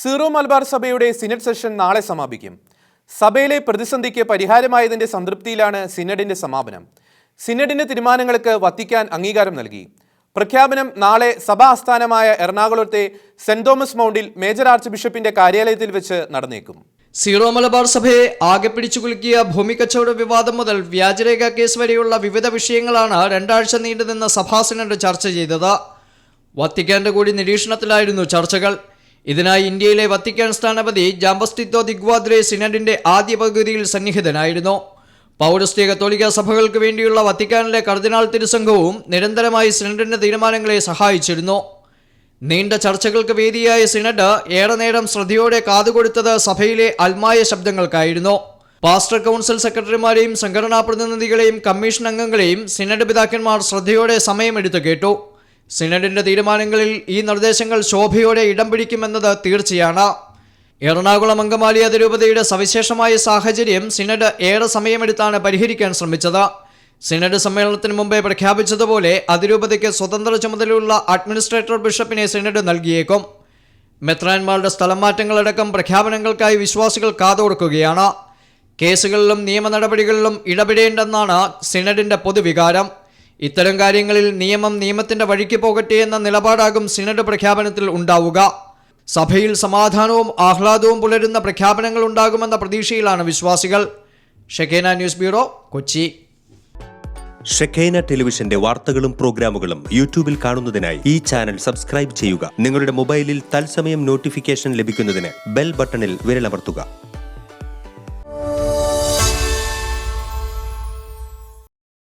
Zero Malabar സഭയുടെ synod session നാളെ സമാപിക്കും. സഭയിലെ പ്രതിസന്ധിക്ക് പരിഹാരമായതിന്റെ സംതൃപ്തിയിലാണ് സിനഡിന്റെ സമാപനം. സിനഡിന്റെ തീരുമാനങ്ങൾക്ക് വത്തിക്കാൻ അംഗീകാരം നൽകി. പ്രഖ്യാപനം നാളെ സഭാ ആസ്ഥാനമായ എറണാകുളത്തെ സെന്റ് തോമസ് മൗണ്ടിൽ മേജർ ആർച്ച് ബിഷപ്പിന്റെ കാര്യാലയത്തിൽ വെച്ച് നടന്നേക്കും. സീറോ മലബാർ സഭയെ ആകെ പിടിച്ചുകുലുക്കിയ ഭൂമി കച്ചവട വിവാദം മുതൽ വ്യാജരേഖ കേസ് വരെയുള്ള വിവിധ വിഷയങ്ങളാണ് രണ്ടാഴ്ച നീണ്ടുനിന്ന സഭാ സിനഡ് ചർച്ച ചെയ്തത്. വത്തിക്കാന്റെ കൂടി നിരീക്ഷണത്തിലായിരുന്നു ചർച്ചകൾ. ഇതിനായി ഇന്ത്യയിലെ വത്തിക്കാൻ സ്ഥാനപതി ജാമ്പസ്റ്റിത്തോ ദിഗ്വാദ്രെ സിനഡിന്റെ ആദ്യ പകുതിയിൽ സന്നിഹിതനായിരുന്നു. പൗരസ്ത്യ കത്തോലിക്ക സഭകൾക്ക് വേണ്ടിയുള്ള വത്തിക്കാനിലെ കർദിനാൾ തിരുസംഘവും നിരന്തരമായി സിനഡിന്റെ തീരുമാനങ്ങളെ സഹായിച്ചിരുന്നു. നീണ്ട ചർച്ചകൾക്ക് വേദിയായ സിനഡ് ഏറെ നേരം ശ്രദ്ധയോടെ കാതുകൊടുത്തത് സഭയിലെ അൽമായ ശബ്ദങ്ങൾക്കായിരുന്നു. പാസ്റ്റർ കൗൺസിൽ സെക്രട്ടറിമാരെയും സംഘടനാ പ്രതിനിധികളെയും കമ്മീഷൻ അംഗങ്ങളെയും സിനഡ് പിതാക്കന്മാർ ശ്രദ്ധയോടെ സമയമെടുത്ത് കേട്ടു. സിനഡിന്റെ തീരുമാനങ്ങളിൽ ഈ നിർദ്ദേശങ്ങൾ ശോഭയോടെ ഇടം പിടിക്കുമെന്നത് തീർച്ചയാണ്. എറണാകുളം അങ്കമാലി അതിരൂപതയുടെ സവിശേഷമായ സാഹചര്യം സിനഡ് ഏറെ സമയമെടുത്താണ് പരിഹരിക്കാൻ ശ്രമിച്ചത്. സിനഡ് സമ്മേളനത്തിന് മുമ്പേ പ്രഖ്യാപിച്ചതുപോലെ അതിരൂപതയ്ക്ക് സ്വതന്ത്ര ചുമതലയുള്ള അഡ്മിനിസ്ട്രേറ്റർ ബിഷപ്പിനെ സിനഡ് നൽകിയേക്കും. മെത്രാൻമാരുടെ സ്ഥലം മാറ്റങ്ങളടക്കം പ്രഖ്യാപനങ്ങൾക്കായി വിശ്വാസികൾ കാതോർക്കുകയാണ്. കേസുകളിലും നിയമ നടപടികളിലും ഇടപെടേണ്ടെന്നാണ് സിനഡിന്റെ പൊതുവികാരം. ഇത്തരം കാര്യങ്ങളിൽ നിയമം നിയമത്തിന്റെ വഴിക്ക് പോകട്ടെ എന്ന നിലപാടാകും സിനഡ് പ്രഖ്യാപനത്തിൽ ഉണ്ടാവുക. സഭയിൽ സമാധാനവും ആഹ്ലാദവും പുലരുന്ന പ്രഖ്യാപനങ്ങൾ ഉണ്ടാകുമെന്ന പ്രതീക്ഷയിലാണ് വിശ്വാസികൾ. Shekinah news bureau Kochi. Shekinah ടെലിവിഷന്റെ വാർത്തകളും പ്രോഗ്രാമുകളും യൂട്യൂബിൽ കാണുന്നതിനായി ഈ ചാനൽ സബ്സ്ക്രൈബ് ചെയ്യുക. നിങ്ങളുടെ മൊബൈലിൽ തത്സമയം നോട്ടിഫിക്കേഷൻ ലഭിക്കുന്നതിന് ബെൽ ബട്ടണിൽ വിരലമർത്തുക.